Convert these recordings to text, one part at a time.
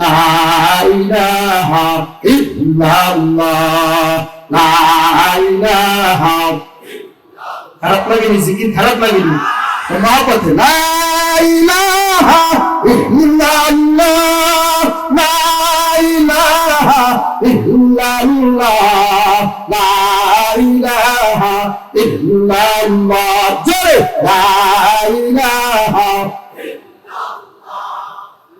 লা ইলাহা ইল্লাল্লাহ লা ইলাহা খারাপ লাগেনি, জিকির খারাপ লাগেনি। মহাপথে লা ইলাহা ইল্লাল্লাহ লা ইলাহা ইল্লাল্লাহ লা ইলাহা ইল্লাল্লাহ, জোরে লা ইলাহা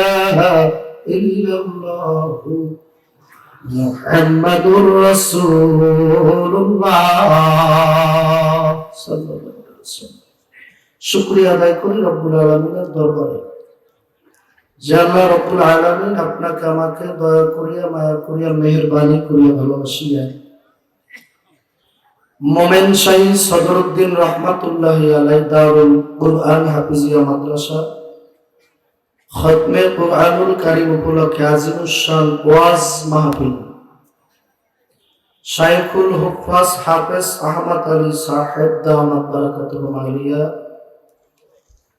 ইলাহা ইল্লাল্লাহু মুহাম্মাদুর রাসূলুল্লাহ সাল্লাল্লাহু আলাইহি ওয়াসাল্লাম শুকরিয়া আদায় করি রব্বুল আলামিনের দরবারে যে আল্লাহ রব্বুল আলামিন আপনাকে আমাকে দয়া করিয়া মায়া করিয়া মেহেরবানি করিয়া ভালোবাসিয়া মোমেন শাহী সদরুদ্দিন রহমাতুল্লাহ আলাই দারুল কুরআন হাফিজিয়া মাদ্রাসা খতমে কুরআনুল কারিম উপলক্ষে আজিমুসান ওয়াজ মাহফিল। শাইখুল হুফাজ হাফেজ আহমদ আলী সাহেব দামাত বারাকাতুল মালিয়া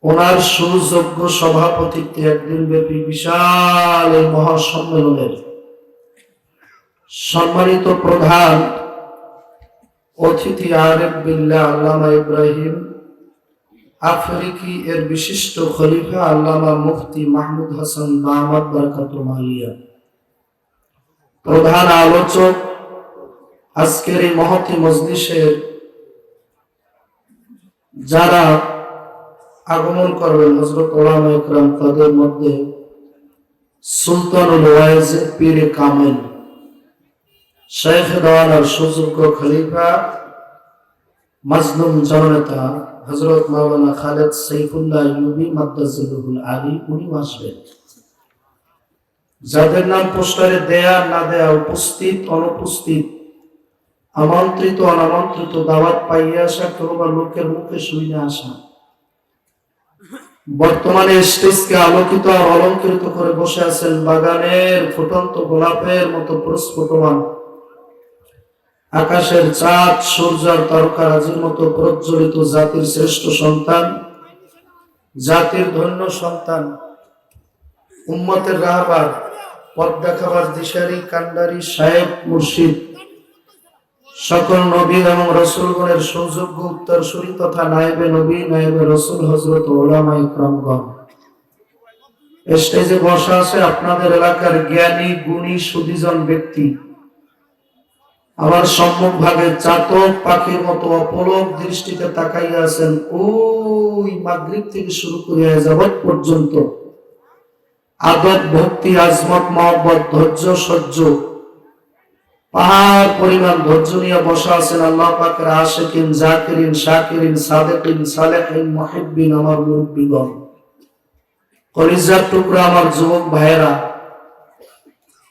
ওনার সুযোগ্য সভাপতিত্বে একদিন ব্যাপী বিশাল এই মহাসম্মেলনের সম্মানিত প্রধান অতিথি আরেফ বিল্লাহ আল্লামা ইব্রাহিম আফ্রিকি এর বিশিষ্ট খলিফা আল্লামা মুফতি মাহমুদ হাসান মাহমদ বরকতমালিয়া প্রধান আলোচক আজকের এই মহতি মজলিসের যারা আগমন করবেন হজরত ওলামা ইকরাম তাদের মধ্যে সুলতানুল ওয়াইজ পীরে কামেল শেখ দাওয়ানার সুযোগ্য খলিফা, মাজলুম জননেতা হজরত মাওলানা খালেদ সৈফুল্লাহ ইউবি মাদ্দাজুল আলী, উনি আসবেন যাদের নাম পোস্টারে দেয়া না দেয়া উপস্থিত, অনুপস্থিত, আমন্ত্রিত, অনামন্ত্রিত দাওয়াত পাইয়া আসা কিংবা লোকের মুখে শুনে আসা। বর্তমানে স্টেজকে আলোকিত আর অলঙ্কৃত করে বসে আছেন বাগানের ফুটন্ত গোলাপের মতো প্রস্ফুটমান আকাশের চাঁদ, সূর্যার তারকারাজির মতো প্রজ্বলিত জাতির শ্রেষ্ঠ সন্তান, জাতির ধন্য সন্তান, উম্মতের রাহবার পথ দেখাবার দিশারি, কান্ডারি সাহেব মুর্শিদ, সকল নবী এবং রসুলগণের সৌযোগ্য উত্তরসূরি তথা নায়েবে নবী, নায়েবে রসুল হজরত ওলামা ইকরামগণ। স্টেজে বসা আছে আপনাদের এলাকার জ্ঞানী, গুণী, সুদীজন ব্যক্তি। আমার সম্মুখ ভাগে চাতক পাখির মতো অপলক দৃষ্টিতে তাকাইয়া আছেন, ওই মাগরিব থেকে শুরু করিয়া যাবৎ পর্যন্ত। আদব, ভক্তি, আজমত, মহব্বত, ধৈর্য, সহ্য, পাহাড় পরিমাণ ধৈর্য নিয়ে বসা আছেন আল্লাহ পাকের আশেকিন, জাকিরিন, শাকিরিন, সাদেকিন, সালেহিন মহিবিন আমার মুরব্বীগণ। কলিজার টুকরা আমার যুবক ভাইয়েরা,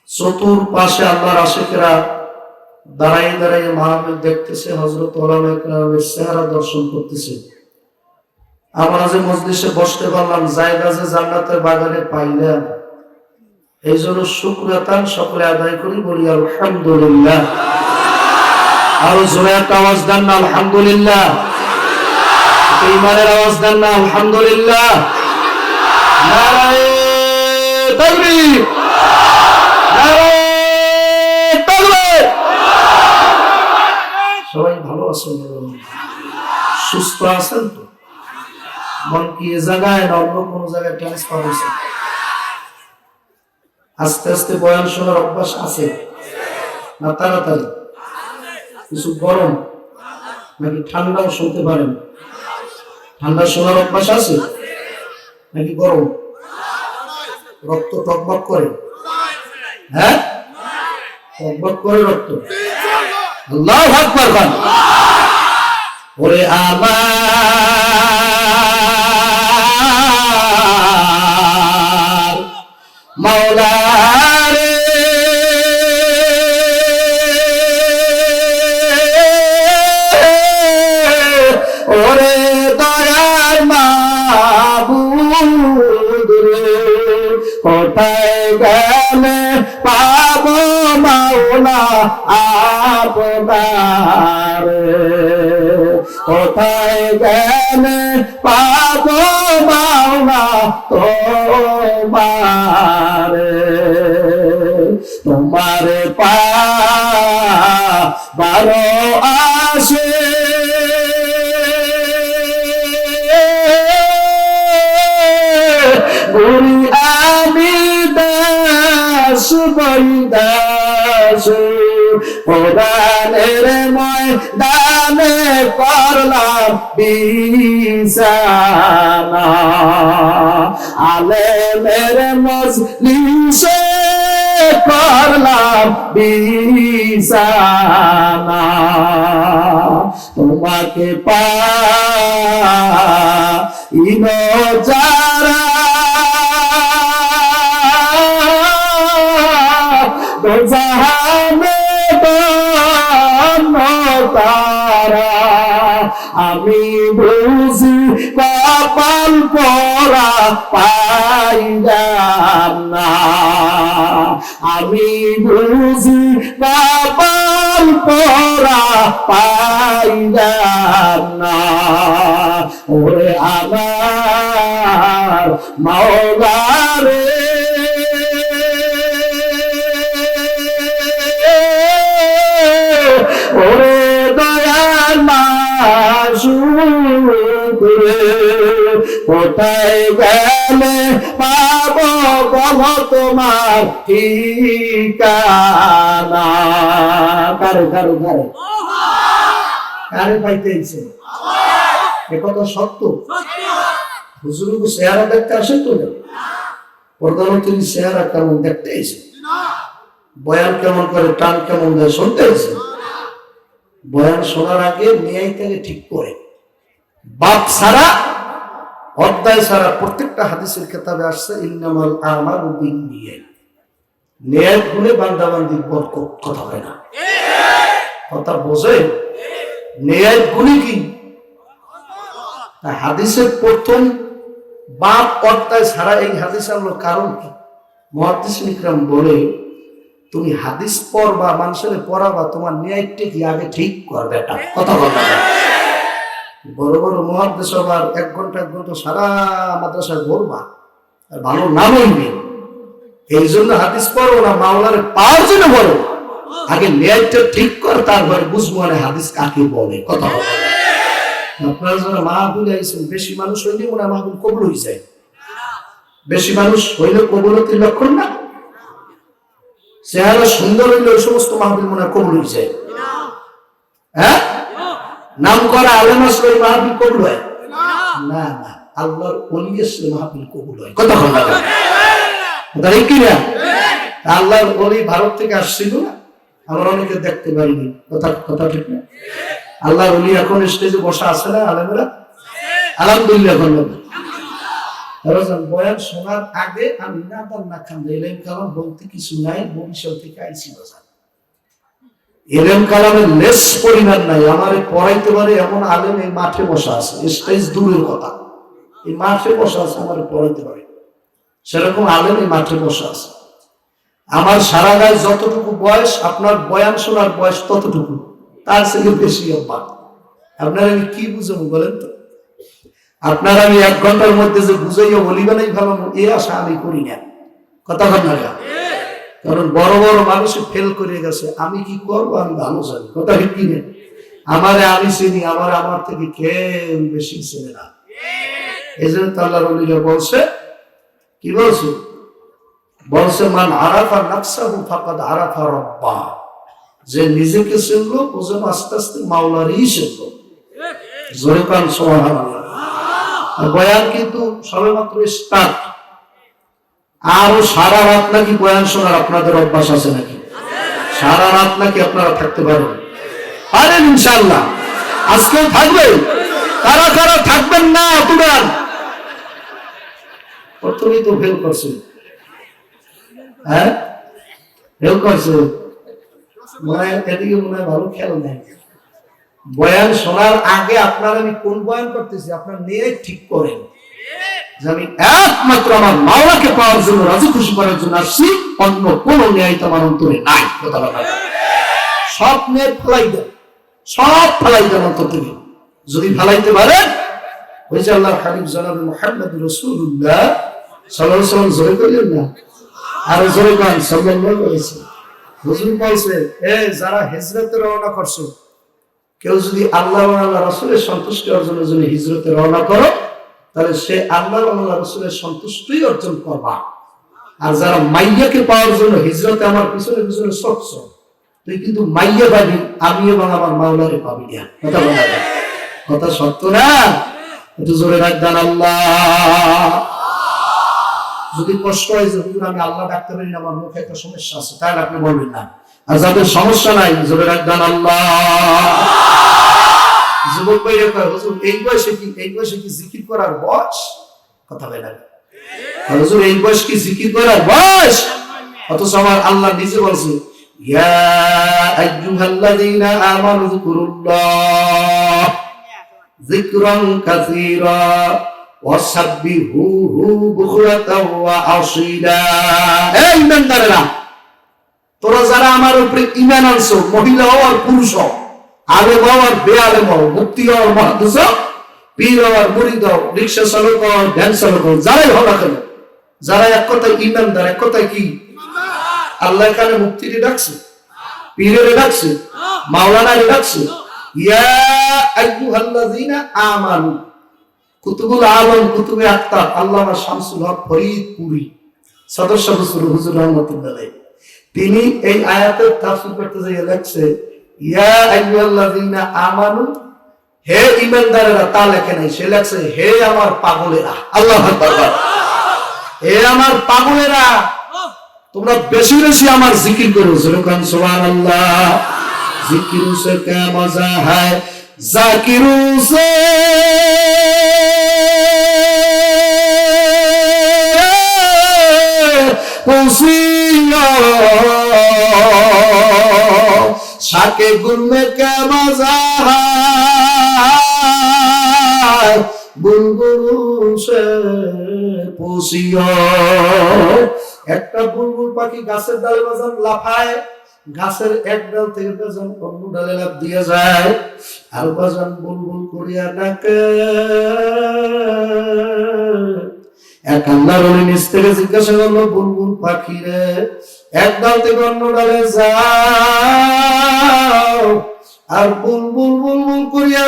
চতুর পাশে আল্লাহর আশেকেরা দাঁড়াই দাঁড়াই মাহফিল দেখতেছে হজরত ওলামের চেহারা দর্শন করতেছে। আমরা যে মজলিসে বসতে পারলাম, জায়গা যে জান্নাতের বাগানে পাইলাম এই জন্য শুক্রিয়াতান সকলে আদায় করি, বলি আলহামদুলিল্লাহ। আরও জোরে একটা আওয়াজ দেন না, আলহামদুলিল্লাহ। ইমানের আওয়াজ দেন না, আলহামদুলিল্লাহ নারায়ে তাকবীর সবাই ভালো আছেন বলুন। সুস্থ আছেন তো? মন কি জায়গায় না অন্য জায়গায় ট্রান্সফার হয়েছে? আস্তে আস্তে বয়ান শোনার অভ্যাস আছে? না তাড়াতাড়ি? কিছু গরম? নাকি ঠান্ডাও শুনতে পারেন? ঠান্ডা শোনার অভ্যাস আছে? নাকি গরম? রক্ত টকবক করে? হ্যাঁ? টকবক করে রক্ত? আল্লাহ আকবার ওরে আমার আপনার কোথায় গেলে পাব মাওলা তোমার? তোমার পা বারো আসে। আমি দাস বৈদাস। প্রদানের ময়দানে করলাম বিছানা। আলেমের মজলিসে করলাম বিছানা। তোমাকে পা ইনো যারা তারা, আমি বুঝি কপাল পরা পাইলাম না। আমি বুঝি কপাল পরা পাইলাম না। ওরে আমার মাওলারে ওরে মাসুরে কোথায় গেলে পাব তোমার ঠিকানা? কারে কারে কারে? কারে পাইতেছে এ কথা সত্য? হুজুরকে চেহারা দেখতে আসে তো না প্রধানমন্ত্রী চেহারা কেমন দেখতে এসে বয়ান কেমন করে, টান কেমন দেয়, শুনতে এসে বয়ান শোনার আগে মেয়াই থেকে ঠিক করে। বাপ ছাড়া, অধ্যায় ছাড়া প্রত্যেকটা হাদিসের খেতাবে আসছে, ইন্নামাল আমার বিন নিয়ে ন্যায় গুণে বান্দাবান্দি বরকত কথা হয় না। কথা বোঝে? ন্যায় গুণে কি? হাদিসের প্রথম বাপ অধ্যায় ছাড়া এই হাদিস আনলো কারণ কি? মহাদিস বলে তুমি হাদিস পড়বা মানুষের পড়াবা তোমার ন্যায়টা কি আগে ঠিক করবে এটা? কথা বলবে না। বড় বড় মহাদেশ আবার এক ঘণ্টা এক ঘণ্টা সারা মাদ্রাসায় ঘুরবা আর ভালো নাম হইবে। এই জন্য হাদিস পড়ো না মাওলার পাওয়ার জন্য বলো আগে ন্যায়টা ঠিক কর তারপরে বুঝব মানে হাদিস কাকে বলে। কথা বলে আপনারা যারা মাহবুল আইসেন বেশি মানুষ হইলে মনে হয় মাহবুল কবুল হয়ে যায়। বেশি মানুষ হইলে কবুলতির লক্ষণ না? চেহারা সুন্দর হইলে ওই সমস্ত মাহবুল মনে হয় কবুল হয়ে যায় হ্যাঁ? নাম করা আলেম আসলে ওই মাহবুল কবুল হয়? না না, আল্লাহর অলি আসলে মাহবুল কবুল হয়। যায় তাই কি না? আল্লাহর অলি ভারত থেকে আসছিল আমরা অনেকে দেখতে পারিনি কথা কথা ঠিক না? আল্লাহর অলি এখন স্টেজে বসা আছে না আলেমেরা? আলহামদুলিল্লাহ এখন তারা বয়ান শোনার আগে আমি না দান না খান এলেম কালাম বলতে কিছু নাই বরিশাল থেকে আইসি বাজার এলেম কালামের লেস পরিমাণ নাই, আমার পড়াইতে পারে এমন আলেম এই মাঠে বসা আছে, স্টেজ দূরের কথা। এই মাঠে বসা আছে, আমার পড়াইতে পারে। সেরকম আলেম এই মাঠে বসা আছে। আমার সারা গায়ে যতটুকু বয়স, আপনার বয়ান শোনার বয়স ততটুকু। তার থেকে বেশি অভ্যাস আপনার কি বুঝব বলেন তো? আপনার আমি এক ঘণ্টার মধ্যে যে বুঝাইয়া বলিবেন এই ভালো এই আশা আমি করি না। কথা বল না কারণ বড় বড় মানুষ ফেল করে গেছে, আমি কি করব? আমি ভালো জানি। কথা ঠিক নেই আমারে আমি চিনি, আমার আমার থেকে কেউ বেশি চেনে না। এই জন্য তো আল্লাহ রলিরা বলছে, কি বলছে? বলছে, মান আরাফা নাকসাহু ফাকাদ আরাফা রব্বা। যে নিজেকে চিনলো ও যেন আস্তে আস্তে মাওলারই চিনলো। জোরে কান আর বয়ান কিন্তু সবেমাত্র স্টার্ট আরও সারা রাত নাকি বয়ান শোনার আপনাদের অভ্যাস আছে নাকি? সারা রাত নাকি আপনারা থাকতে পারেন পারেন ইনশাল্লাহ আজকেও থাকবে। কারা কারা থাকবেন না তুরান প্রথমেই তো ফেল করছে। হ্যাঁ? ফেল করছে। মনে হয় এদিকে মনে হয় ভালো খেয়াল নেই। বয়ান শোনার আগে আপনার আমি কোন বয়ান করতেছি? আপনার নিয়ে ঠিক করেন। আমি একমাত্র আমার মাওলাকে পাওয়ার জন্য খুশি করার জন্য আসছি, অন্য কোন ন্যায় অন্তরে নাই। কথা বলা দেন। সব দেন অন্তর থেকে। যদি ফেলাইতে পারেন ওই যে আল্লাহ হাবিব জানাব মোহাম্মদ রসুল্লাহ সাল্লাহ জোরে করলেন না? আরও জোরে গান সাল্লাহ করেছে হুজুর বলছে এ, যারা হেজরতে রওনা করছ কেউ যদি আল্লাহ আল্লাহ রসুলের সন্তুষ্টি অর্জনের জন্য হিজরতে রওনা করো, তাহলে সে আল্লাহ আল্লাহ রসুলের সন্তুষ্টি অর্জন করবা। আর যারা মাইয়াকে পাওয়ার জন্য হিজরতে আমার পিছনে পিছনে সচ্ছ তুই কিন্তু মাইয়া পাবি, আমি এবং আমার মাওলারে পাবি না। কথা বলা যায়? কথা সত্য না? একটু জোরে রাখদান আল্লাহ। যদি কষ্ট হয় যে আমি আল্লাহ ডাকতে পারি না, আমার মুখে একটা সমস্যা আছে, তাহলে আপনি বলবেন না। আর যাদের সমস্যা নাই জোরে রাখবেন আল্লাহ। যুবক ভাইরা কয়, হুজুর, এই বয়সে কি, এই বয়সে কি জিকির করার বয়স? কথা বলে না হুজুর, এই বয়স কি জিকির করার বয়স? অথচ আমার আল্লাহ নিজে বলছে, ইয়া আইয়ুহাল্লাযীনা আমানু যিকুরুল্লাহ যিকরান কাসীরা ওয়াসাব্বিহুহু বুকরাতাও ওয়া আসীলা এই ইমানদারেরা তোরা যারা আমার উপরে ইমান আনছো, মহিলা হও আর পুরুষ হও, আলেম হও আর বেআলেম হও, মুক্তি হও আর হও, পীর হও আর মুরিদ হও, রিক্সা চালক হও ভ্যান চালক হও, যারাই হও না কেন, যারা এক কথায় ইমানদার এক কথায় কি আল্লাহ এখানে মুক্তিরে ডাকছে, পীরের ডাকছে, মাওলানারে ডাকছে, ইয়া আইয়ুহাল্লাযীনা আমানু, কুতুবুল আলম, কুতুবে আক্তার, আল্লামা শামসুল হক ফরিদপুরি সদস্য হুজুর হুজুর রহমতুল্লাহ। তিনি এই আয়াতের তাফসীর করতে গিয়ে লেখছে, ইয়া আইয়ুহাল্লাযীনা আমানু হে ঈমানদারেরা, তা লেখে নাই। সে লেখছে, হে আমার পাগলেরা। আল্লাহু আকবার। হে আমার পাগলেরা, তোমরা বেশি বেশি আমার জিকির করো। যেরকম সুবহানাল্লাহ। জিকির সে কে মজা হয়? জাকিরু সে পুষিয়া শাকে গুলমে কে মজা বুলবুল সে পুষিয়া। একটা বুলবুল পাখি গাছের ডালে বাজান লাফায়, গাছের এক ডাল থেকে বাজান অন্য ডালে লাফ দিয়ে যায়, আর বাজান বুলবুল করিয়া ডাকে। এক আল্লাহর ওলি নিচ থেকে জিজ্ঞাসা পাখি রে, এক ডাল থেকে অন্য ডালে যাও। আর করিয়া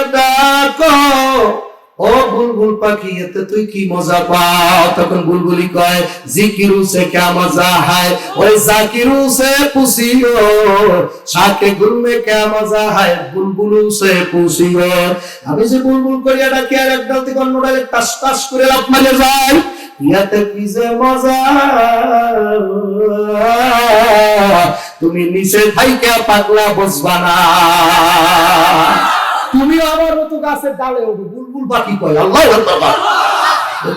ও বুলবুল পাখি, এতে তুই কি মজা পাও? তখন বুলবুলি কয়, জিকিরু সে কে মজা হায়? ওই জাকিরু সে পুষিও গুলমে কে মজা হায়? বুলবুলু সে পুষিও। আমি যে বুলবুল করিয়া ডাকি আর এক ডাল থেকে অন্য ডালে টাস টাস করে লাফ মারে যায়। মজা? তুমি নিচে থাইকা পাগলা বসবা না। তুমি আমার মতো গাছের ডালে উঠো, বুলবুল পাখি কয়, আল্লাহ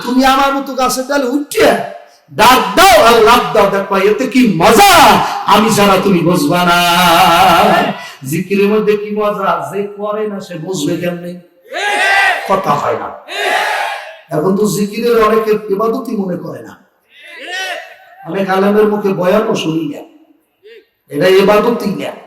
তুমি আমার মতো গাছের ডালে উঠিয়া ডাক দাও, আর লাভ দাও, দেখো এতে কি মজা? আমি ছাড়া তুমি বুঝবা না। জিকিরের মধ্যে কি মজা? যে করে না সে বুঝবে কেমনে? কথা হয় না। এখন তো জিকিরের অনেকে ইবাদতই মনে করে না। অনেক আলমের মুখে বয়ানও শুনি না। এটা এবাদতই না।